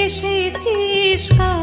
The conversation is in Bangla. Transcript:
এসেছিস কা